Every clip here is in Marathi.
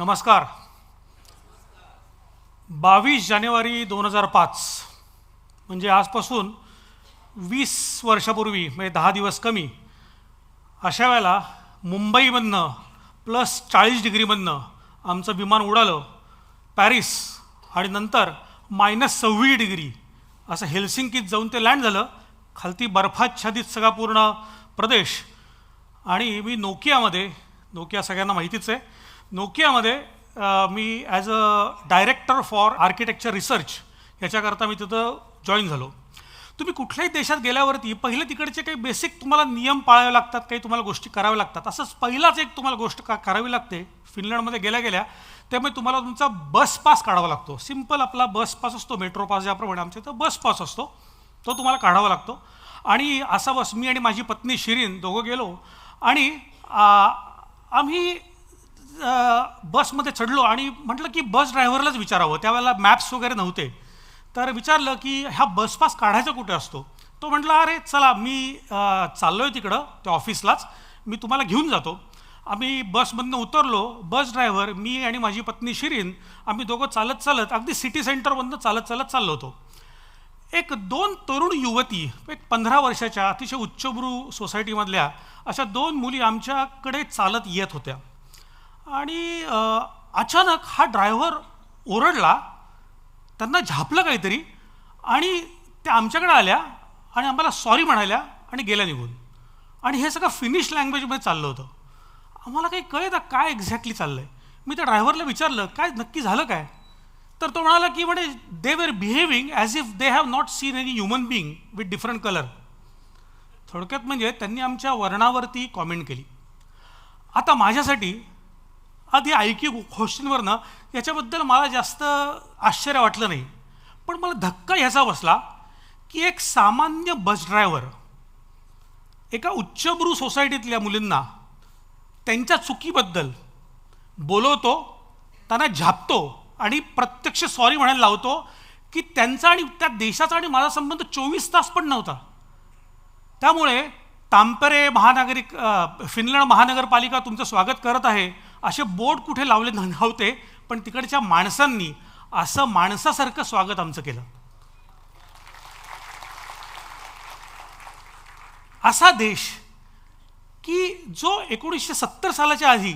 नमस्कार. बावीस जानेवारी दोन हजार पाच म्हणजे आजपासून वीस वर्षापूर्वी म्हणजे दहा दिवस कमी अशा वेळेला मुंबईमधनं प्लस चाळीस डिग्रीमधनं आमचं विमान उडालं पॅरिस आणि नंतर मायनस सव्वीस डिग्री असं हेल्सिंकीत जाऊन ते लँड झालं खालती बर्फाच्छादित सगळा पूर्ण प्रदेश. आणि मी नोकियामध्ये नोकिया सगळ्यांना माहितीच आहे नोकियामध्ये मी as a director for architecture research याच्याकरता मी तिथं जॉईन झालो. तुम्ही कुठल्याही देशात गेल्यावरती पहिले तिकडचे काही बेसिक तुम्हाला नियम पाळावे लागतात काही तुम्हाला गोष्टी कराव्या लागतात. असंच पहिलाच एक तुम्हाला गोष्ट का करावी लागते फिनलंडमध्ये गेल्या गेल्या त्यामुळे तुम्हाला तुमचा बस पास काढावा लागतो. सिंपल आपला बस पास असतो मेट्रो पास ज्याप्रमाणे आमच्या इथं बस पास असतो तो तुम्हाला काढावा लागतो. आणि असा बस मी आणि माझी पत्नी शिरीन दोघं गेलो आणि आम्ही बसमध्ये चढलो आणि म्हटलं की बस ड्रायव्हरलाच विचारावं. त्यावेळेला मॅप्स वगैरे नव्हते. तर विचारलं की हा बसपास काढायचा कुठे असतो? तो म्हटला अरे चला मी चाललो आहे तिकडं त्या ऑफिसलाच. मी तुम्हाला घेऊन जातो. आम्ही बसमधनं उतरलो. बस ड्रायव्हर मी आणि माझी पत्नी शिरीन आम्ही दोघं चालत चालत अगदी सिटी सेंटरमधनं चालत चालत चाललो होतो. एक दोन तरुण युवती एक पंधरा वर्षाच्या अतिशय उच्चभ्रू सोसायटीमधल्या अशा दोन मुली आमच्याकडे चालत येत होत्या. आणि अचानक हा ड्रायव्हर ओरडला त्यांना झापलं काहीतरी आणि त्या आमच्याकडे आल्या आणि आम्हाला सॉरी म्हणाल्या आणि गेल्या निघून. आणि हे सगळं फिनिश लँग्वेजमध्ये चाललं होतं. आम्हाला काही कळत काय एक्झॅक्टली चाललं आहे मी त्या ड्रायव्हरला विचारलं काय नक्की झालं काय? तर तो म्हणाला की म्हणे they were behaving as if they have not seen any human being with different colour थोडक्यात म्हणजे त्यांनी आमच्या वर्णावरती कॉमेंट केली. आता माझ्यासाठी आधी ऐकी गोष्टींवरनं. याच्याबद्दल मला जास्त आश्चर्य वाटलं नाही. पण मला धक्का ह्याचा बसला की एक सामान्य बस ड्रायव्हर एका उच्चभ्रू सोसायटीतल्या मुलींना त्यांच्या चुकीबद्दल बोलवतो त्यांना झापतो आणि प्रत्यक्ष सॉरी म्हणायला लावतो की त्यांचा आणि त्या देशाचा आणि माझा संबंध चोवीस तास पण नव्हता. त्यामुळे तांपरे महानगरिक फिनलंड महानगरपालिका तुमचं स्वागत करत आहे. असे बोर्ड कुठे लावले नव्हते पण तिकडच्या माणसांनी असं माणसासारखं स्वागत आमचं केलं. असा देश की जो एकोणीसशे सत्तर सालाच्या आधी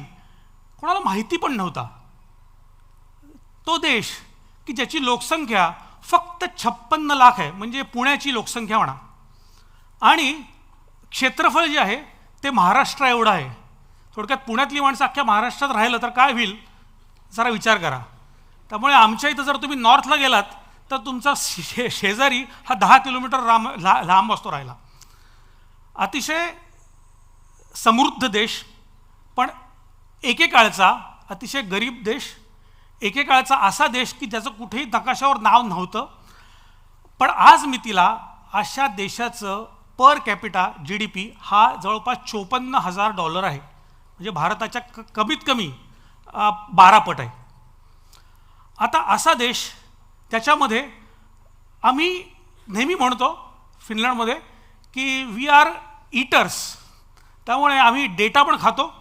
कोणाला माहिती पण नव्हता तो देश की ज्याची लोकसंख्या फक्त छप्पन्न लाख आहे म्हणजे पुण्याची लोकसंख्या म्हणा. आणि क्षेत्रफळ जे आहे ते महाराष्ट्र एवढं आहे. थोडक्यात पुण्यातली माणसं अख्ख्या महाराष्ट्रात राहिलं तर काय होईल? जरा विचार करा. त्यामुळे आमच्या इथं जर तुम्ही नॉर्थला गेलात तर तुमचा शे शेजारी हा दहा किलोमीटर राम ला लांब असतो राहिला अतिशय समृद्ध देश पण एकेकाळचा अतिशय गरीब देश एकेकाळचा असा देश की ज्याचं कुठेही नकाशावर नाव नव्हतं. पण आज मी तिला अशा देशाचं per capita G D P हा जवळपास चोपन्न हजार डॉलर आहे. म्हणजे भारताच्या क कमीत कमी बारा पट आहे. आता असा देश त्याच्यामध्ये आम्ही नेहमी म्हणतो फिनलंडमध्ये की वी आर ईटर्स त्यामुळे आम्ही डेटा पण खातो.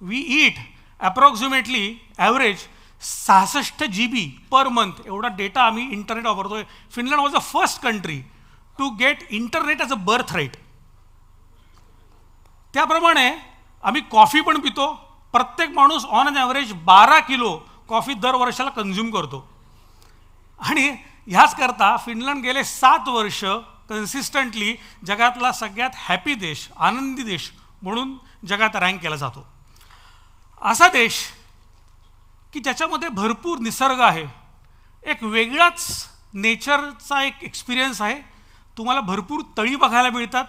वी ईट ॲप्रॉक्सिमेटली ॲव्हरेज सहासष्ट जी बी पर मंथ एवढा डेटा आम्ही इंटरनेट वापरतो आहे Finland was a first country to get internet as a birth right त्याप्रमाणे आम्ही कॉफी पण पितो. प्रत्येक माणूस ऑन अन ॲव्हरेज बारा किलो कॉफी दर वर्षाला कन्झ्युम करतो. आणि ह्याच करता फिनलंड गेले सात वर्ष कन्सिस्टंटली जगातला सगळ्यात हॅपी देश आनंदी देश म्हणून जगात रँक केला जातो. असा देश की ज्याच्यामध्ये भरपूर निसर्ग आहे. एक वेगळाच नेचरचा एक एक्सपिरियन्स आहे. तुम्हाला भरपूर तळी बघायला मिळतात.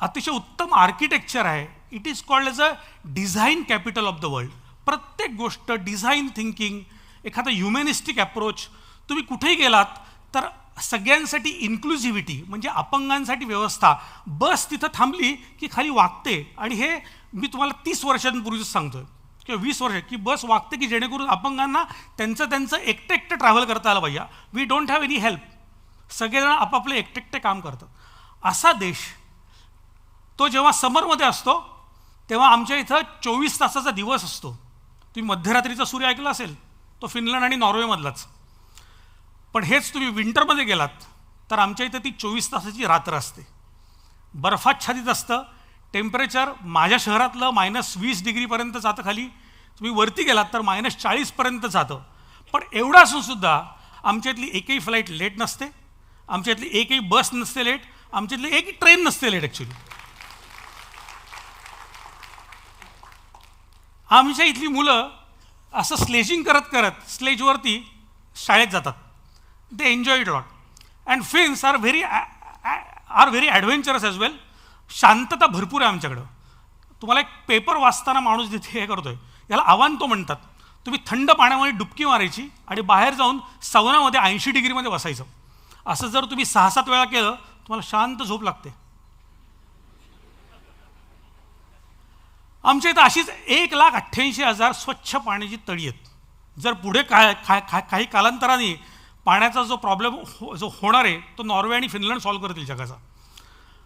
अतिशय उत्तम आर्किटेक्चर आहे. It is called as a design capital of the world प्रत्येक गोष्ट डिझाईन थिंकिंग एखादा ह्युमॅनिस्टिक अप्रोच तुम्ही कुठेही गेलात तर सगळ्यांसाठी इन्क्लुझिव्हिटी म्हणजे अपंगांसाठी व्यवस्था बस तिथं थांबली की खाली वागते. आणि हे मी तुम्हाला तीस वर्षांपूर्वीच सांगतोय. किंवा वीस वर्ष की बस वागते की जेणेकरून अपंगांना त्यांचं त्यांचं एकटं एकटं ट्रॅव्हल करता आलं पाहिजे. We don't have any help सगळेजण आपापले एकटे एकटे काम करतात. असा देश तो जेव्हा समरमध्ये असतो तेव्हा आमच्या इथं चोवीस तासाचा दिवस असतो. तुम्ही मध्यरात्रीचा सूर्य ऐकला असेल तो फिनलंड आणि नॉर्वेमधलाच पण हेच तुम्ही विंटरमध्ये गेलात तर आमच्या इथं ती चोवीस तासाची रात्र असते. बर्फाच्छादित असतं टेम्परेचर माझ्या शहरातलं मायनस वीस डिग्रीपर्यंत जातं खाली. तुम्ही वरती गेलात तर मायनस चाळीसपर्यंत जातं. पण एवढं असूनसुद्धा आमच्या इथली एकही फ्लाईट लेट नसते. आमच्या इथली एकही बस नसते लेट आमच्या इथली एकही ट्रेन नसते लेट ॲक्च्युली आमच्या इथली मुलं असं स्लेजिंग करत करत स्लेजवरती शाळेत जातात. They enjoy it lot and Finns are very are very adventurous as well शांतता भरपूर आहे आमच्याकडं. तुम्हाला एक पेपर वाचताना माणूस जिथे हे करतो आहे याला आव्हान तो म्हणतात. तुम्ही थंड पाण्यामध्ये डुबकी मारायची आणि बाहेर जाऊन सवनामध्ये ऐंशी डिग्रीमध्ये बसायचं. असं जर तुम्ही सहा सात वेळा केलं तुम्हाला शांत झोप लागते. आमच्या इथं अशीच एक लाख अठ्ठ्याऐंशी हजार स्वच्छ पाण्याची तळी आहेत. जर पुढे काय काय काही कालांतराने पाण्याचा जो प्रॉब्लेम हो जो होणार आहे तो नॉर्वे आणि फिनलंड सॉल्व्ह करतील जगाचा.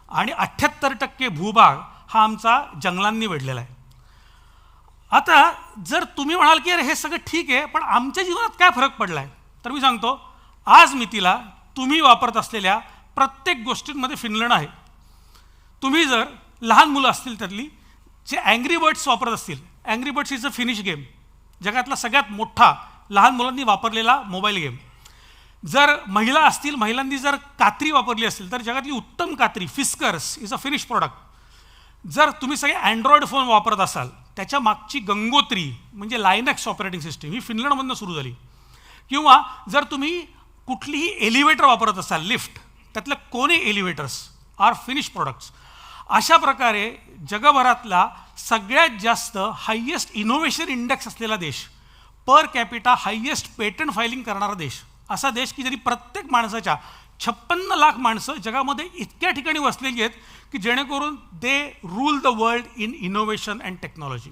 आणि अठ्ठ्याहत्तर टक्के भूभाग हा आमचा जंगलांनी वेढलेला आहे. आता जर तुम्ही म्हणाल की अरे हे सगळं ठीक आहे पण आमच्या जीवनात काय फरक पडला आहे तर मी सांगतो आज मितीला तुम्ही वापरत असलेल्या प्रत्येक गोष्टींमध्ये फिनलंड आहे. तुम्ही जर लहान मुलं असतील त्यातली जे अँग्री बर्ड्स वापरत असतील. Angry Birds is a Finnish game जगातला सगळ्यात मोठा लहान मुलांनी वापरलेला मोबाईल गेम जर महिला असतील महिलांनी जर कात्री वापरली असेल तर जगातली उत्तम कात्री Fiskars is a Finnish product जर तुम्ही सगळे अँड्रॉइड फोन वापरत असाल त्याच्या मागची गंगोत्री म्हणजे लायनॅक्स ऑपरेटिंग सिस्टीम ही फिनलंडमधनं सुरू झाली. किंवा जर तुम्ही कुठलीही एलिव्हेटर वापरत असाल लिफ्ट त्यातलं कोणी एलिव्हेटर्स आर फिनिश प्रॉडक्ट्स अशा प्रकारे जगभरातला सगळ्यात जास्त हायेस्ट इनोव्हेशन इंडेक्स असलेला देश per capita highest patent filing करणारा देश असा देश की जरी प्रत्येक माणसाच्या छप्पन्न लाख माणसं जगामध्ये इतक्या ठिकाणी वसलेली आहेत की जेणेकरून they rule the world in innovation and technology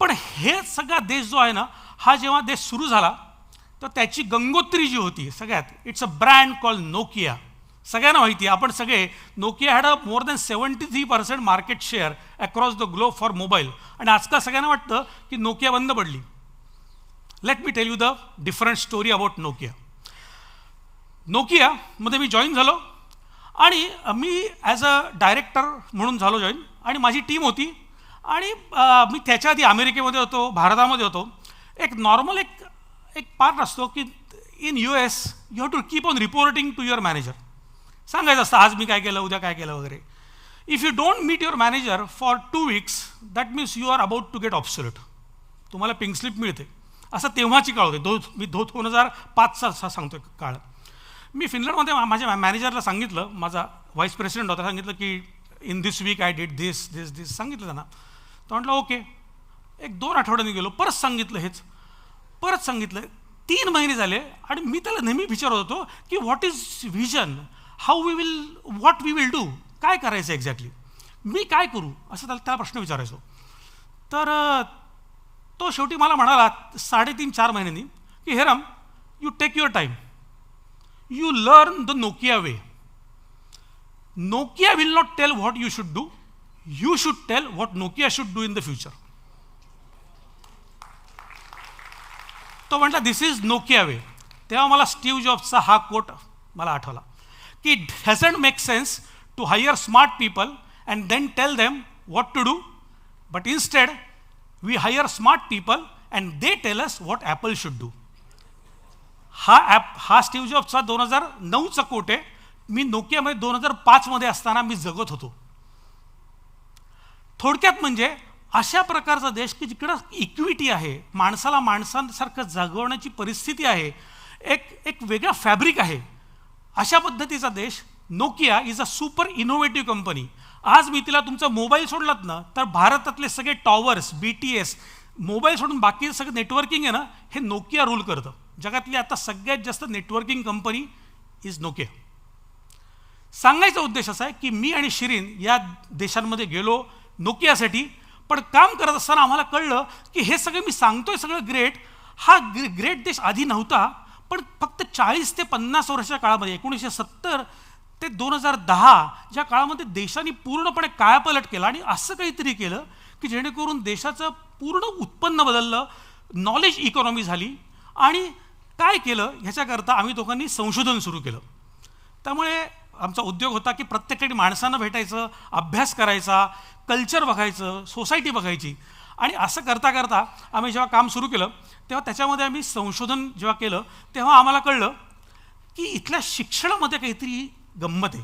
पण हे सगळा देश जो आहे ना हा जेव्हा देश सुरू झाला तर त्याची गंगोत्री जी होती सगळ्यात it's a brand call Nokia सगळ्यांना माहिती आहे. आपण सगळे Nokia had a more than seventy three percent market share across the globe for mobile आणि आजकाल सगळ्यांना वाटतं की नोकिया बंद पडली. Let me tell you the different story about Nokia नोकियामध्ये मी जॉईन झालो. आणि मी ॲज अ डायरेक्टर म्हणून झालो जॉईन आणि माझी टीम होती. आणि मी त्याच्या आधी अमेरिकेमध्ये होतो भारतामध्ये होतो. एक नॉर्मल एक एक पार्ट असतो की in U S you have to keep on reporting to your manager सांगायचं असतं आज मी काय केलं उद्या काय केलं वगैरे. If you don't meet your manager for two weeks that means you are about to get obsolete तुम्हाला पिंक स्लिप मिळते. असं तेव्हाची काळ होते. दो मी दो दोन हजार पाचचा सांगतो काळ. मी फिनलंडमध्ये माझ्या मॅनेजरला सांगितलं माझा व्हाईस प्रेसिडेंट होता सांगितलं की in this week I did this this this सांगितलं त्यांना. तर म्हटलं ओके एक दोन आठवड्यांनी गेलो परत सांगितलं हेच. परत सांगितलं तीन महिने झाले आणि मी त्याला नेहमी विचारत होतो की what is vision how we will what we will do काय करायचं एक्झॅक्टली मी काय करू? असं त्याला त्याला प्रश्न विचारायचो. तर तो शेवटी मला म्हणाला साडेतीन चार महिन्यांनी की Heram you take your time you learn the Nokia way Nokia will not tell what you should do you should tell what Nokia should do in the future तो म्हटला दिस इज नोकिया वे तेव्हा मला स्टीव जॉबचा हा कोट मला आठवला. की doesn't make sense to hire smart people and then tell them what to do but instead, we hire smart people and they tell us what Apple should do हा ॲप हा स्टीव जॉबचा दोन हजार नऊचा कोट आहे. मी नोकियामध्ये दोन हजार पाचमध्ये असताना मी जगत होतो. थोडक्यात म्हणजे अशा प्रकारचा देश की जिकडं इक्विटी आहे माणसाला माणसांसारखं जगवण्याची परिस्थिती आहे एक एक वेगळा फॅब्रिक आहे. अशा पद्धतीचा देश. Nokia is a super innovative company आज मी तिला तुमचा मोबाईल सोडलात ना तर भारतातले सगळे towers B T S mobile सोडून बाकी सगळं नेटवर्किंग आहे ना हे नोकिया रूल करतं. जगातली आता सगळ्यात जास्त नेटवर्किंग कंपनी इज नोकिया सांगायचा उद्देश असा आहे की मी आणि शिरीन या देशांमध्ये गेलो नोकियासाठी पण काम करत असताना आम्हाला कळलं की हे सगळं मी सांगतोय सगळं ग्रेट हा ग्रेट देश आधी नव्हता. पण फक्त चाळीस ते पन्नास वर्षाच्या काळामध्ये एकोणीसशे सत्तर ते दोन हजार दहा ज्या काळामध्ये देशाने पूर्णपणे कायापलट केला आणि असं काहीतरी केलं की जेणेकरून देशाचं पूर्ण उत्पन्न बदललं नॉलेज इकॉनॉमी झाली आणि काय केलं ह्याच्याकरता आम्ही दोघांनी संशोधन सुरू केलं. त्यामुळे आमचा उद्योग होता की प्रत्येक ठिकाणी माणसांना भेटायचं अभ्यास करायचा कल्चर बघायचं सोसायटी बघायची. आणि असं करता करता आम्ही जेव्हा काम सुरू केलं तेव्हा त्याच्यामध्ये आम्ही संशोधन जेव्हा केलं तेव्हा आम्हाला कळलं की इथल्या शिक्षणामध्ये काहीतरी गंमत आहे.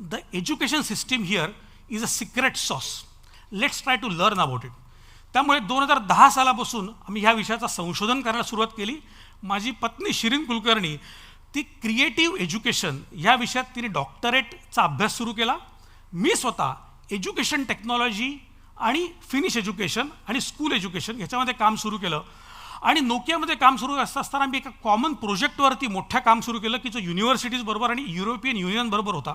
The education system here is a secret sauce let's try to learn about it त्यामुळे दोन हजार दहा सालापासून आम्ही ह्या विषयाचं संशोधन करायला सुरुवात केली. माझी पत्नी शिरीन कुलकर्णी ती क्रिएटिव्ह एज्युकेशन या विषयात तिने डॉक्टरेटचा अभ्यास सुरू केला. मी स्वतः एज्युकेशन टेक्नॉलॉजी आणि फिनिश एज्युकेशन आणि स्कूल एज्युकेशन ह्याच्यामध्ये काम सुरू केलं. आणि नोकियामध्ये काम सुरू असता असताना मी एका कॉमन प्रोजेक्टवरती मोठ्या काम सुरू केलं की जो युनिव्हर्सिटीजबरोबर आणि युरोपियन युनियनबरोबर होता.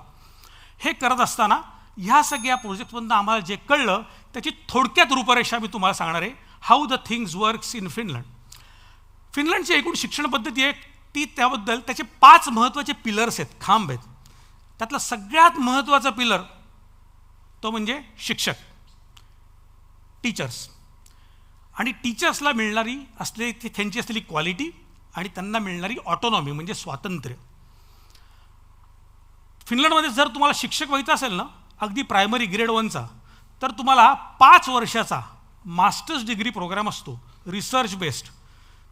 हे करत असताना ह्या सगळ्या प्रोजेक्टमधनं आम्हाला जे कळलं त्याची थोडक्यात रूपरेषा मी तुम्हाला सांगणार आहे. How the things works in Finland फिनलंडची एकूण शिक्षण पद्धती आहे ती त्याबद्दल त्याचे पाच महत्त्वाचे पिलर्स आहेत खांब आहेत. त्यातला सगळ्यात महत्त्वाचा पिलर तो म्हणजे शिक्षक. टीचर्स आणि टीचर्सला मिळणारी असले त्यांची असलेली क्वालिटी आणि त्यांना मिळणारी ऑटोनॉमी म्हणजे स्वातंत्र्य. फिनलंडमध्ये जर तुम्हाला शिक्षक व्हायचं असेल ना अगदी प्रायमरी ग्रेड वनचा तर तुम्हाला पाच वर्षाचा मास्टर्स डिग्री प्रोग्राम असतो रिसर्च बेस्ड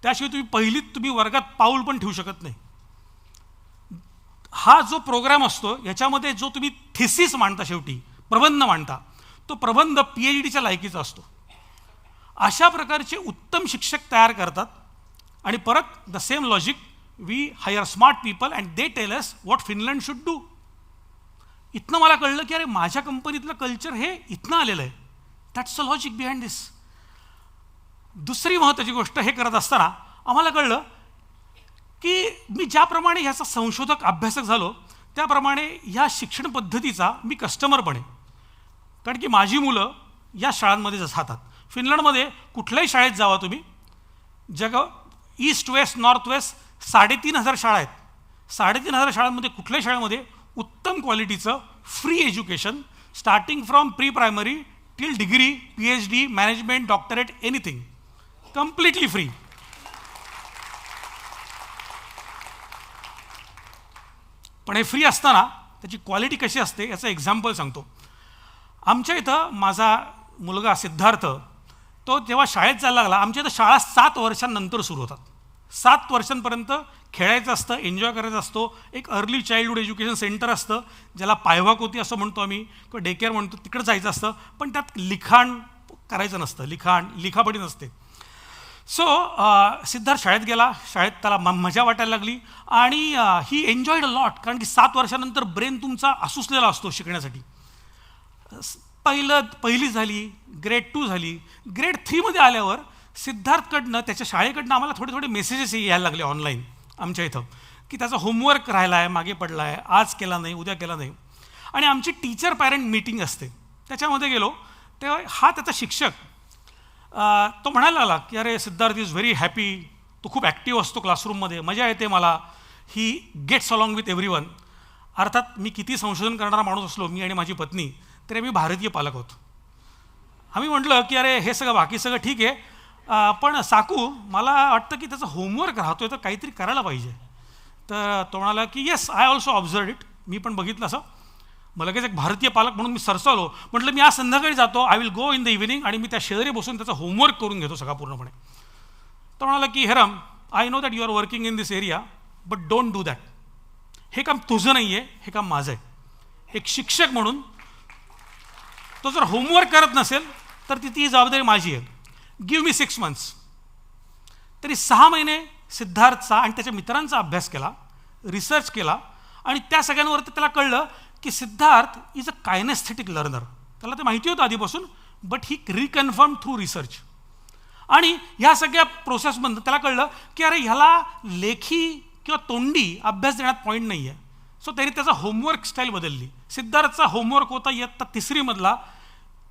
त्याशिवाय तुम्ही पहिलीत तुम्ही वर्गात पाऊल पण ठेवू शकत नाही. हा जो प्रोग्राम असतो याच्यामध्ये जो तुम्ही थिसिस मांडता शेवटी प्रबंध मांडता तो प्रबंध पी एच डीच्या लायकीचा असतो. अशा प्रकारचे उत्तम शिक्षक तयार करतात आणि परत the same logic we hire smart people and they tells what Finland should do इथनं मला कळलं की अरे माझ्या कंपनीतलं कल्चर हे इथनं आलेलं आहे. That's a logic behind this दुसरी महत्त्वाची गोष्ट हे करत असताना आम्हाला कळलं की मी ज्याप्रमाणे ह्याचा संशोधक अभ्यासक झालो त्याप्रमाणे ह्या शिक्षण पद्धतीचा मी कस्टमर पण आहे कारण की माझी मुलं या शाळांमध्ये जातात फिनलंडमध्ये कुठल्याही शाळेत जावा तुम्ही. जग ईस्ट वेस्ट नॉर्थ वेस्ट साडेतीन हजार शाळा आहेत. साडेतीन हजार शाळांमध्ये कुठल्याही शाळेमध्ये उत्तम क्वालिटीचं free education starting from pre primary till degree P H D management doctorate anything completely free पण हे फ्री असताना त्याची क्वालिटी कशी असते याचं एक्झाम्पल सांगतो. आमच्या इथं माझा मुलगा सिद्धार्थ तो जेव्हा शाळेत जायला लागला आमच्या इथं शाळा सात वर्षांनंतर सुरू होतात. सात वर्षांपर्यंत खेळायचं असतं एन्जॉय करायचं असतो एक अर्ली चाइल्डहूड एज्युकेशन सेंटर असतं ज्याला पायवाकोती असं म्हणतो आम्ही किंवा डे केअर म्हणतो तिकडं जायचं असतं पण त्यात लिखाण करायचं नसतं लिखाण लिखापडी नसते. सो सिद्धार्थ शाळेत गेला शाळेत त्याला म मजा वाटायला लागली आणि ही एन्जॉयड अ लॉट कारण की सात वर्षानंतर ब्रेन तुमचा असूसलेला असतो शिकण्यासाठी. पहिलं पहिली झाली ग्रेड टू झाली. ग्रेड थ्रीमध्ये आल्यावर सिद्धार्थकडनं त्याच्या शाळेकडनं आम्हाला थोडे थोडे मेसेजेस यायला लागले ऑनलाईन आमच्या इथं. की त्याचा होमवर्क राहिला आहे मागे पडला आहे आज केला नाही उद्या केला नाही. आणि आमची टीचर पॅरेंट मीटिंग असते. त्याच्यामध्ये गेलो तेव्हा हा त्याचा शिक्षक तो म्हणायला लागला की अरे सिद्धार्थ इज व्हेरी हॅपी तो खूप ॲक्टिव्ह असतो क्लासरूममध्ये मजा येते मला. He gets along with every one अर्थात मी किती संशोधन करणारा माणूस असलो मी आणि माझी पत्नी तरी आम्ही भारतीय पालक होतो. आम्ही म्हटलं की अरे हे सगळं बाकी सगळं ठीक आहे. पण साकू मला वाटतं की त्याचं होमवर्क राहतोय तर काहीतरी करायला पाहिजे. तर तो म्हणाला की yes I also observe it मी पण बघितलं असं. मग लगेच एक भारतीय पालक म्हणून मी सरसावलो. म्हटलं मी आज संध्याकाळी जातो. I will go in the evening आणि मी त्या शेजारी बसून त्याचा होमवर्क करून घेतो सगळा पूर्णपणे. तर म्हणाला की Heram I know that you are working in this area but don't do that हे काम तुझं नाही आहे हे काम माझं आहे. एक शिक्षक म्हणून तो जर होमवर्क करत नसेल तर ती ती जबाबदारी माझी आहे. गिव्ह मी सिक्स मंथ्स तरी सहा महिने सिद्धार्थचा आणि त्याच्या मित्रांचा अभ्यास केला रिसर्च केला आणि त्या सगळ्यांवरती त्याला कळलं की Siddharth is a kinesthetic learner त्याला ते माहिती होतं आधीपासून but he reconfirm through research आणि ह्या सगळ्या प्रोसेसमधनं त्याला कळलं की अरे ह्याला लेखी किंवा तोंडी अभ्यास देण्यात पॉईंट नाही आहे सो त्यांनी त्याचा होमवर्क स्टाईल बदलली. सिद्धार्थचा होमवर्क होता इयत्ता तिसरीमधला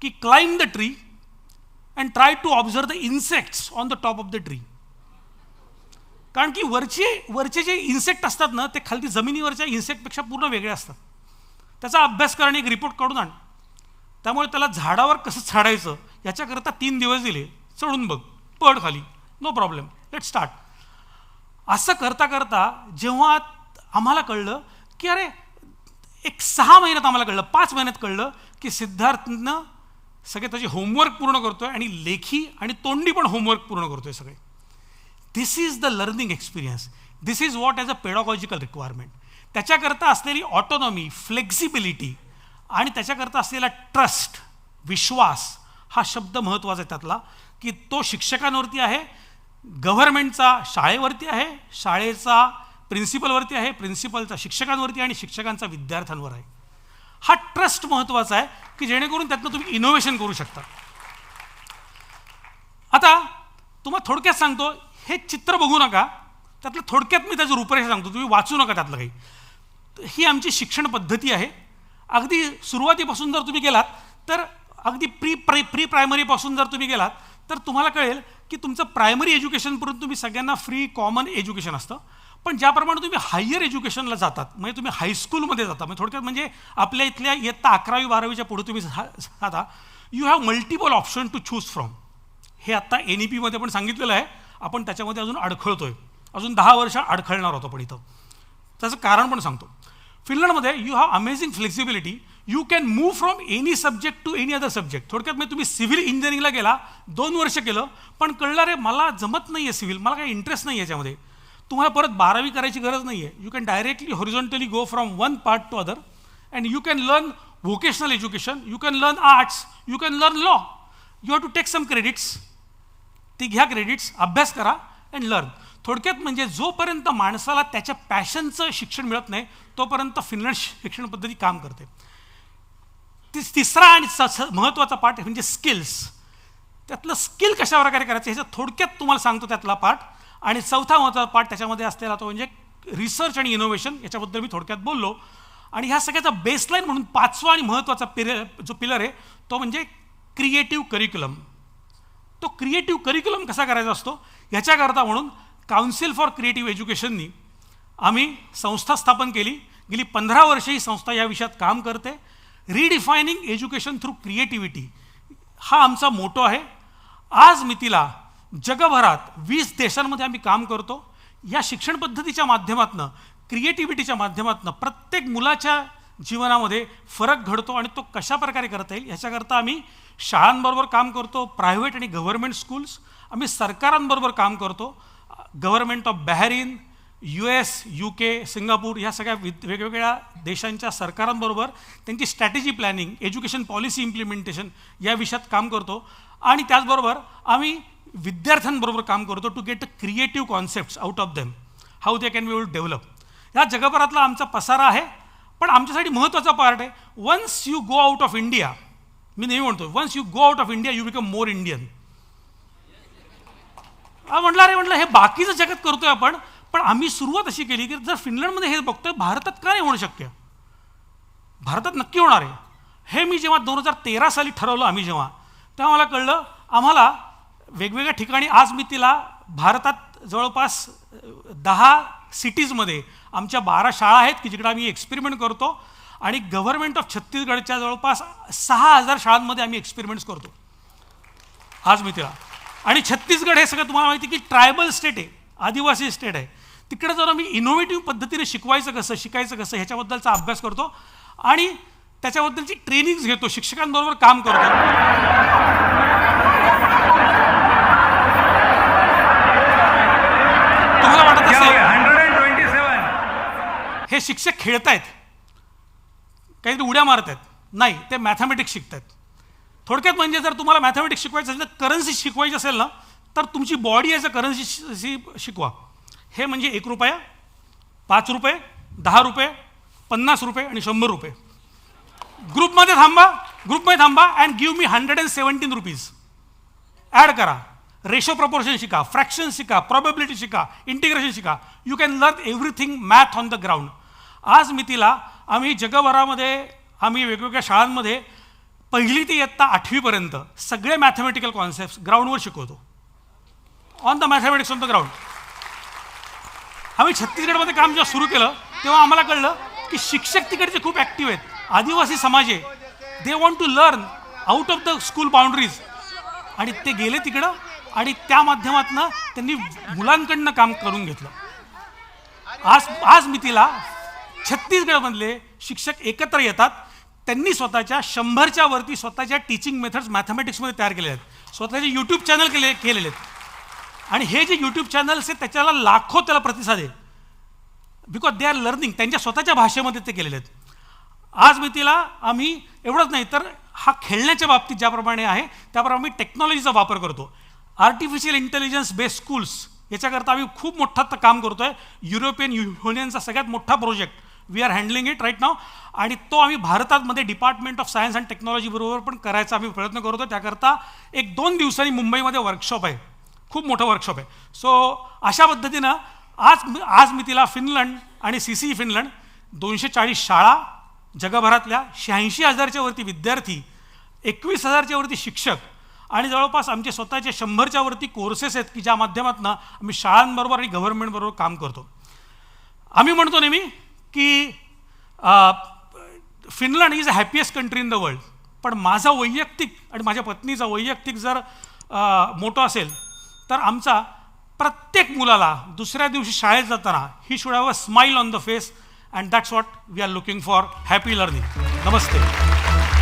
की climb the tree and try to observe the insects on the top of the tree कारण की वरचे वरचे जे इन्सेक्ट असतात ना ते खालती जमिनीवरच्या इन्सेक्टपेक्षा पूर्ण वेगळे असतात. त्याचा अभ्यास करणे एक रिपोर्ट काढून आण. त्यामुळे त्याला झाडावर कसं चाडायचं याच्याकरता तीन दिवस दिले. चढून बघ. पड खाली. नो प्रॉब्लेम लेट स्टार्ट असं करता करता जेव्हा आम्हाला कळलं की अरे एक सहा महिन्यात आम्हाला कळलं पाच महिन्यात कळलं की सिद्धार्थनं सगळे त्याचे होमवर्क पूर्ण करतोय आणि लेखी आणि तोंडी पण होमवर्क पूर्ण करतोय सगळे. This is the learning experience this is what as a pedagogical requirement त्याच्याकरता असलेली ऑटोनॉमी फ्लेक्झिबिलिटी आणि त्याच्याकरता असलेला ट्रस्ट विश्वास हा शब्द महत्त्वाचा आहे त्यातला की तो शिक्षकांवरती आहे गव्हर्नमेंटचा शाळेवरती आहे शाळेचा प्रिन्सिपलवरती आहे प्रिन्सिपलचा शिक्षकांवरती आणि शिक्षकांचा विद्यार्थ्यांवर आहे. हा ट्रस्ट महत्त्वाचा आहे की जेणेकरून त्यातनं तुम्ही इनोव्हेशन करू शकता. आता तुम्हाला थोडक्यात सांगतो हे चित्र बघू नका त्यातलं थोडक्यात मी त्याचं रूपरेषा सांगतो तुम्ही वाचू नका त्यातलं काही. ही आमची शिक्षण पद्धती आहे. अगदी सुरुवातीपासून जर तुम्ही गेलात तर अगदी प्री प्राय प्री प्रायमरीपासून जर तुम्ही गेलात तर तुम्हाला कळेल की तुमचं प्रायमरी एज्युकेशनपर्यंत तुम्ही सगळ्यांना फ्री कॉमन एज्युकेशन असतं. पण ज्याप्रमाणे तुम्ही हायर एज्युकेशनला जातात म्हणजे तुम्ही हायस्कूलमध्ये जाता म्हणजे थोडक्यात म्हणजे आपल्या इथल्या इयत्ता अकरावी बारावीच्या पुढे तुम्ही जाता you have multiple option to choose from हे आत्ता एन ई पीमध्ये पण सांगितलेलं आहे. आपण त्याच्यामध्ये अजून अडखळतो आहे अजून दहा वर्ष अडखळणार होतो पण इथं. त्याचं कारण पण सांगतो. फिनलंडमध्ये you have amazing flexibility you can move from any subject to any other subject थोडक्यात म्हणजे तुम्ही सिव्हिल इंजिनिअरिंगला गेला दोन वर्ष केलं पण कळलं रे मला जमत नाही आहे सिव्हिल मला काही इंटरेस्ट नाही आहे याच्यामध्ये. तुम्हाला परत बारावी करायची गरज नाही आहे you can directly horizontally go from one part to other and you can learn vocational education you can learn arts you can learn law you have to take some credits ती घ्या क्रेडिट्स अभ्यास करा अँड लर्न थोडक्यात म्हणजे जोपर्यंत माणसाला त्याच्या पॅशनचं शिक्षण मिळत नाही तोपर्यंत फिनलंड शिक्षण पद्धती काम करते. ती तिसरा आणि महत्त्वाचा पार्ट म्हणजे स्किल्स त्यातलं स्किल कशा प्रकारे करायचं ह्याचं थोडक्यात तुम्हाला सांगतो त्यातला पार्ट आणि चौथा महत्त्वाचा पार्ट त्याच्यामध्ये असलेला तो म्हणजे रिसर्च आणि इनोव्हेशन याच्याबद्दल मी थोडक्यात बोललो. आणि ह्या सगळ्याचा बेसलाईन म्हणून पाचवा आणि महत्त्वाचा पिर जो पिलर आहे तो म्हणजे क्रिएटिव्ह करिक्युलम तो क्रिएटिव्ह करिक्युलम कसा करायचा असतो? ह्याच्याकरता म्हणून काउन्सिल फॉर क्रिएटिव्ह एज्युकेशननी आम्ही संस्था स्थापन केली. गेली पंधरा वर्ष ही संस्था या विषयात काम करते. रिडिफायनिंग एज्युकेशन थ्रू क्रिएटिव्हिटी हा आमचा मोटो आहे. आज मितीला जगभरात वीस देशांमध्ये आम्ही काम करतो. या शिक्षण पद्धतीच्या माध्यमातून क्रिएटिव्हिटीच्या माध्यमातून प्रत्येक मुलाच्या जीवनामध्ये फरक घडतो आणि तो कशा प्रकारे करता येईल ह्याच्याकरता आम्ही शाळांबरोबर काम करतो प्रायव्हेट आणि गव्हर्मेंट स्कूल्स आम्ही सरकारांबरोबर काम करतो. Government of Bahrain U S U K Singapore ह्या सगळ्या वि वेगवेगळ्या देशांच्या सरकारांबरोबर त्यांची strategy planning education policy implementation या विषयात काम करतो. आणि त्याचबरोबर आम्ही विद्यार्थ्यांबरोबर काम करतो to get a creative concepts out of them how they can we will develop ह्या जगभरातला आमचा पसारा आहे पण आमच्यासाठी महत्त्वाचा पार्ट आहे. Once you go out of India मी नेहमी म्हणतो once you go out of India you become more Indian म्हटलं अरे म्हटलं हे बाकीचं जगात करतोय आपण पण आम्ही सुरुवात अशी केली की जर फिनलंडमध्ये हे बघतोय भारतात का नाही होणं शक्य? भारतात नक्की होणार आहे. हे मी जेव्हा दोन हजार तेरा साली ठरवलं आम्ही जेव्हा तेव्हा मला कळलं आम्हाला वेगवेगळ्या ठिकाणी आज मी तिला भारतात जवळपास दहा सिटीजमध्ये आमच्या बारा शाळा आहेत की जिकडे आम्ही एक्सपेरिमेंट करतो आणि गव्हर्नमेंट ऑफ छत्तीसगडच्या जवळपास सहा हजार शाळांमध्ये आम्ही एक्सपेरिमेंट्स करतो. आज मी तिला. आणि छत्तीसगड हे सगळं तुम्हाला माहिती आहे की ट्रायबल स्टेट आहे आदिवासी स्टेट आहे. तिकडे जर आम्ही इनोव्हेटिव्ह पद्धतीने शिकवायचं कसं शिकायचं कसं ह्याच्याबद्दलचा अभ्यास करतो आणि त्याच्याबद्दलची ट्रेनिंग्स घेतो शिक्षकांबरोबर काम करतो तुम्हाला वाटत क्या हो असेल गया 127 हे शिक्षक खेळत आहेत काहीतरी उड्या मारत आहेत नाही ते मॅथमॅटिक्स आहेत थोडक्यात म्हणजे जर तुम्हाला मॅथमॅटिक्स शिकवायचं असेल तर करन्सी शिकवायची असेल ना तर तुमची बॉडी ॲज अ करन्सी शिकवा. हे म्हणजे एक रुपया पाच रुपये दहा रुपये पन्नास रुपये आणि शंभर रुपये. ग्रुपमध्ये थांबा ग्रुपमध्ये थांबा and give me hundred and seventeen rupees add करा. रेशो प्रपोर्शन शिका फ्रॅक्शन शिका प्रॉबेबिलिटी शिका इंटिग्रेशन शिका. You can learn everything math on the ground आज मितीला आम्ही जगभरामध्ये आम्ही वेगवेगळ्या शाळांमध्ये पहिली ते इयत्ता आठवीपर्यंत सगळे मॅथमॅटिकल कॉन्सेप्ट ग्राउंडवर शिकवतो. On the mathematics on the ground आम्ही छत्तीसगडमध्ये काम जेव्हा सुरू केलं तेव्हा आम्हाला कळलं की शिक्षक तिकडचे खूप ॲक्टिव्ह आहेत. आदिवासी समाज आहे. They want to learn out of the school boundaries आणि ते गेले तिकडं आणि त्या माध्यमातनं त्यांनी मुलांकडनं काम करून घेतलं. आज आज मितीला छत्तीसगडमधले शिक्षक एकत्र येतात. त्यांनी स्वतःच्या शंभरच्या वरती स्वतःच्या टीचिंग मेथड्स मॅथमॅटिक्समध्ये तयार केले आहेत. स्वतःचे यूट्यूब चॅनल केले केलेले आहेत. आणि हे जे यूट्यूब चॅनल्स आहेत त्याच्याला लाखो त्याला प्रतिसाद आहे. बिकॉज दे आर लर्निंग त्यांच्या स्वतःच्या भाषेमध्ये ते केलेले आहेत. आज मी तिला आम्ही एवढंच नाही तर हा खेळण्याच्या बाबतीत ज्याप्रमाणे आहे त्याप्रमाणे आम्ही टेक्नॉलॉजीचा वापर करतो. आर्टिफिशियल इंटेलिजन्स बेस्ड स्कूल्स याच्याकरता आम्ही खूप मोठं काम करतो आहे युरोपियन युनियनचा सगळ्यात मोठा project we are handling it right नाव आणि तो आम्ही भारतामध्ये department of science and technology बरोबर पण करायचा आम्ही प्रयत्न करतो. त्याकरता एक दोन दिवसांनी मुंबईमध्ये वर्कशॉप आहे. खूप मोठं वर्कशॉप आहे. सो अशा पद्धतीनं आज आज मी तिला फिनलंड आणि सी सी फिनलंड दोनशे चाळीस शाळा जगभरातल्या शहाऐंशी हजारच्या वरती विद्यार्थी एकवीस हजारच्या वरती शिक्षक आणि जवळपास आमचे स्वतःचे शंभरच्या वरती कोर्सेस आहेत की ज्या माध्यमातून आम्ही शाळांबरोबर आणि गव्हर्नमेंटबरोबर काम करतो. आम्ही म्हणतो नेहमी की Finland is a happiest country in the world पण माझा वैयक्तिक आणि माझ्या पत्नीचा वैयक्तिक जर मोठं असेल तर आमचा प्रत्येक मुलाला दुसऱ्या दिवशी शाळेत जाताना ही should have a smile on the face and that's what we are looking for happy learning Namaste.